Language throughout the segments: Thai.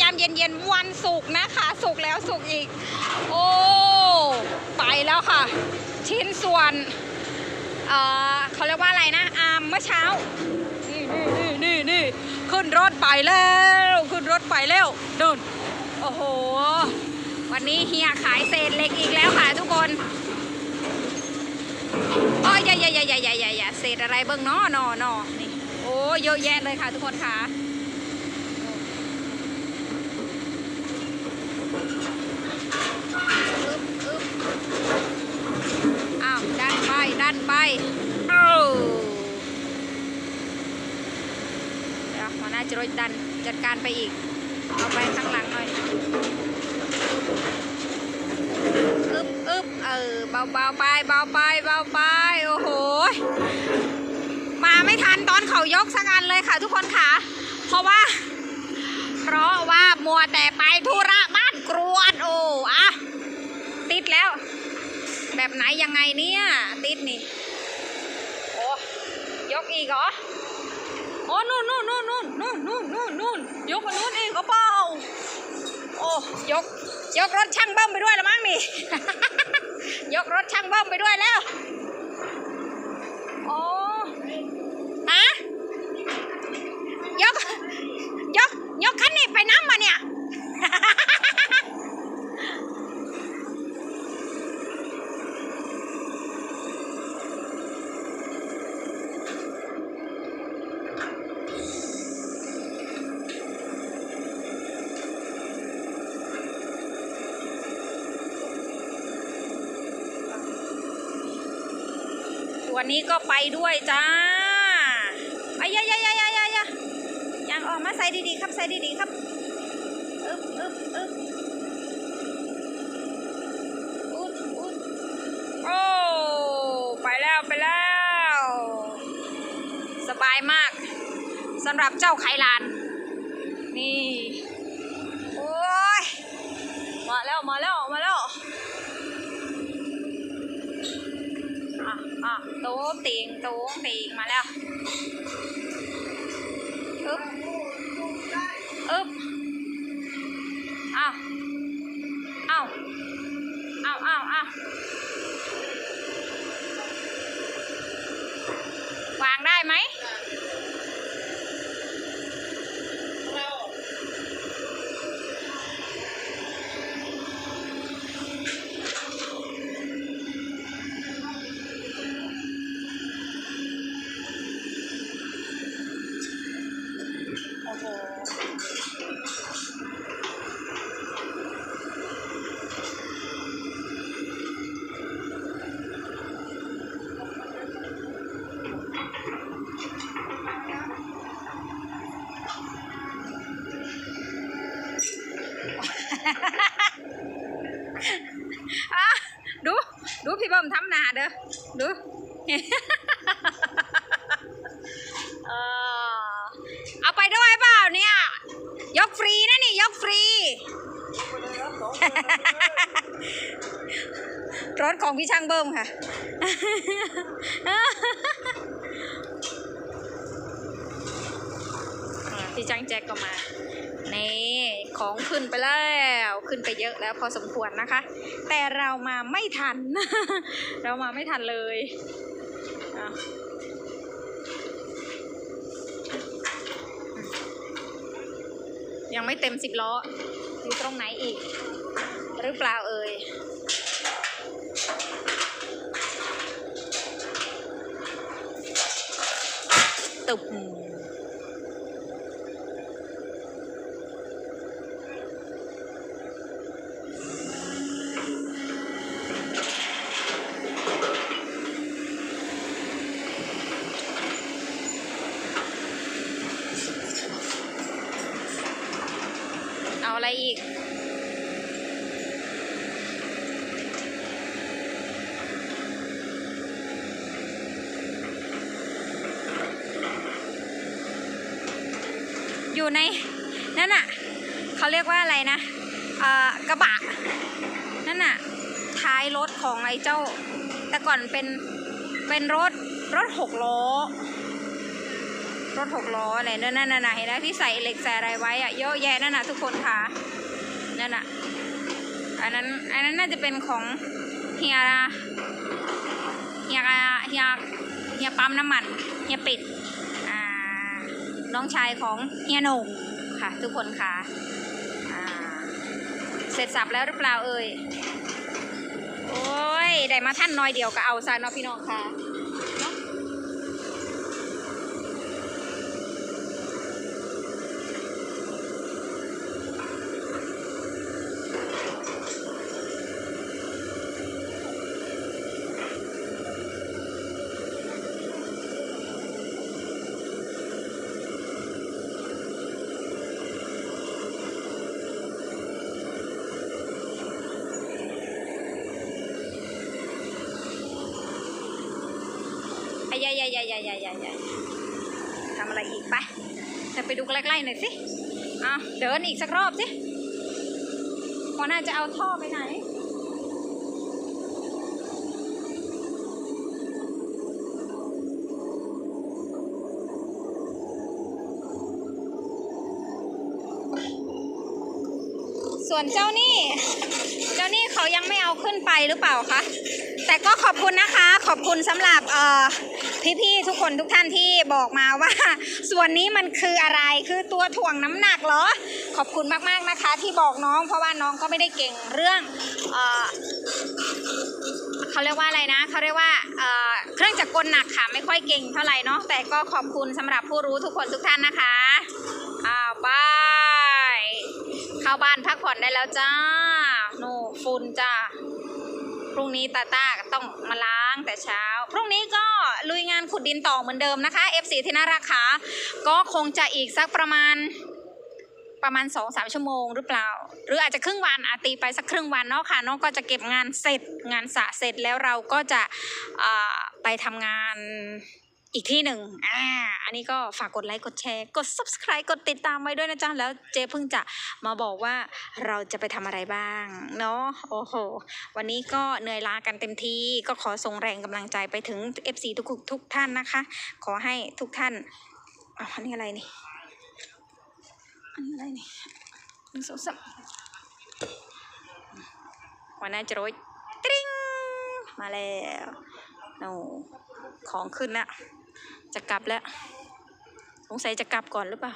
ยามเย็นๆวันศุกร์นะคะศุกร์แล้วศุกร์อีก โอ้ ไปแล้วค่ะ ชิ้นส่วนเอ่อเขาเรียกว่าอะไรนะอาร์มเมื่อเช้านี่นี่นี่นี่นี่ขึ้นรถไปแล้ว ขึ้นรถไปแล้วเดินโอ้โห วันนี้เฮียขายเศษเหล็กอีกแล้วค่ะทุกคนโอ้ยอย่าอย่าอย่าอย่าอย่าอย่าอย่เศษอะไรเบิ้งเนาะนอนอนี่โอ้เยอะแยะเลยค่ะทุกคนค่ะอึ๊บอึ๊บอ้าวดั นไปดันไปเอ้าเดี๋ยวหัวหน้าจะรถดันจัดการไปอีก เอาไปข้างหลังหน่อยอึบอึบเออเบาเบาไปเบาไปเบาไปโอ้โหมาไม่ทันตอนเขายกสักอันเลยค่ะทุกคนค่ะ เพราะว่า เพราะว่ามัวแต่ไปธุระ แบบไหนยังไงเนี่ย ติดนี่ โอ้ยกอีกเหรอ โอ้นู่นนู่นนู่นนู่นนู่นนู่นนู่นนู่นยกมานู่นอีกก็เปล่าโอ้ยก ยกรถช่างเบิ้มไปด้วยละมั้งนี่ ยกรถช่างเบิ้มไปด้วยแล้วโอ้ฮะยก ยก ยกคันนี้ไปน้ำมาเนี่ย ตั วันนี้ก็ไปด้วยจ้าไอ้ยายายายายายายังออกมาใส่ดีๆครับใส่ดีๆครับอึ๊บอึ๊บอึ๊บอุ๊ดอุ๊ดโอ้ไปแล้วไปแล้ว สบายมากสำหรับเจ้าไขลาน โอ้ย มาแล้วมาแล้วมาแล้ว อะต๊ะเตีงต๊ะเตีงมาแล้วอึ๊บอึ๊บอ้าวอ้าวอ้าวอ้าวอ้าว เด้อดูเออเอาไปด้วยเปล่าเนี่ย ยกฟรีนะนี่ ยกฟรี รถของพี่ช่างเบิ้มค่ะอ่าพี่ช่างแจ็คก็มา นี่ ของขึ้นไปแล้วขึ้นไปเยอะแล้วพอสมควรนะคะ แต่เรามาไม่ทัน เรามาไม่ทันเลยยังไม่เต็มสิบล้ออยู่ตรงไหนอีก หรือเปล่าเอ่ยตุบ เอาอะไรอีก อยู่ใน นั่นน่ะเขาเรียกว่าอะไรนะเอ่อกระบะ นั่นน่ะท้ายรถของไอ้เจ้า แต่ก่อนเป็น เป็นรถ รถหกล้อ รถหกล้ออะไรนั่นนั่นน่ะเห็นไหมที่ใส่เหล็กใส่อะไรไว้อะเยอะแยะนั่นน่ะทุกคนค่ะนั่นน่ะอันนั้นอันนั้นน่าจะเป็นของเฮียเฮียเฮียเฮียปั๊มน้ำมันเฮียปิดอ่าน้องชายของเฮียหนงค่ะ ทุกคนค่ะอ่าเสร็จสับแล้วหรือเปล่าเอ่ยโอ้ยได้มาท่านน้อยเดียวก็เอาซะเนาะพี่น้องค่ะ อ้ยายยายยายยายยายยายายทำอะไรอีกไปจะไปดูใกล้ๆหน่อยสิอะเดินอีกสักรอบสิพอน่าจะเอาท่อไปไหนส่วนเจ้านี่ เจ้านี่เขายังไม่เอาขึ้นไปหรือเปล่าคะ แต่ก็ขอบคุณนะคะ ขอบคุณสำหรับเอ่อ พี่ๆทุกคนทุกท่านที่บอกมาว่า ส่วนนี้มันคืออะไรคือตัวถ่วงน้ำหนักเหรอ ขอบคุณมากๆนะคะ ที่บอกน้อง เพราะว่าน้องก็ไม่ได้เก่งเรื่องเออเขาเรียกว่าอะไรนะเขาเรียกว่าเเครื่องจักรกลหนักค่ะไม่ค่อยเก่งเท่าไหร่เนาะแต่ก็ขอบคุณสำหรับผู้รู้ทุกคนทุกท่านนะคะอ้าวบายเข้าบ้านพักผ่อนได้แล้วจ้าโนฝุ่นจ้า พรุ่งนี้ตาต้าต้องมาล้างแต่เช้า พรุ่งนี้ก็ลุยงานขุดดินต่อเหมือนเดิมนะคะ F4 ที่น่ารักค่ะก็คงจะอีกสักประมาณประมาณ2อสชั่วโมงหรือเปล่า หรืออาจจะครึ่งวันอาตีไปสักครึ่งวันเนาะค่ะน้องก็จะเก็บงานเสร็จงานสะเสร็จแล้วเราก็จะไปทำงาน อีกที่หนึ่งอ่า อันนี้ก็ฝากกดไลค์ กดแชร์ กด subscribe กดติดตามไว้ด้วยนะจ๊ะ แล้วเจ๊เพิ่งจะมาบอกว่าเราจะไปทำอะไรบ้างเนาะ โอ้โห วันนี้ก็เหนื่อยล้ากันเต็มที่ ก็ขอส่งแรงกำลังใจไปถึง FC ทุกทุกท่านนะคะ ขอให้ทุกท่านอ้าวอันนี้อะไรนี่ อันนี้อะไรนี่หนึ่งสองสามวันน่าจะรยตริ้งมาแล้วโอ้ของขึ้นแล้ว จะกลับแล้ว สงสัยจะกลับก่อนหรือเปล่า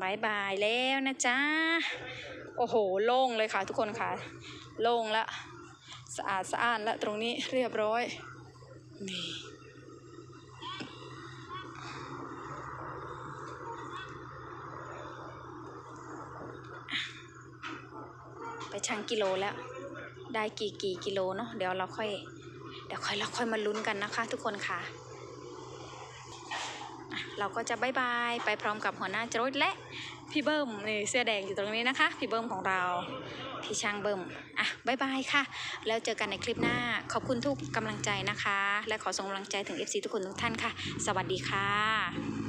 บายบายแล้วนะจ๊ะ โอ้โห โล่งเลยค่ะทุกคนค่ะ โล่งละ สะอาดสะอ้านละตรงนี้เรียบร้อย นี่ ไปชั่งกิโลแล้ว ได้กี่กี่กิโลเนาะ เดี๋ยวเราค่อย เดี๋ยวค่อยเราค่อยมาลุ้นกันนะคะ ทุกคนค่ะอะ เราก็จะบายบายไปพร้อมกับหัวหน้าจรดและพี่เบิ้มนี่เสื้อแดงอยู่ตรงนี้นะคะ พี่เบิ้มของเราพี่ช่างเบิ้มอะบายบายค่ะ แล้วเจอกันในคลิปหน้า ขอบคุณทุกกำลังใจนะคะ และขอส่งกำลังใจถึง FC ทุกคนทุกท่านค่ะ สวัสดีค่ะ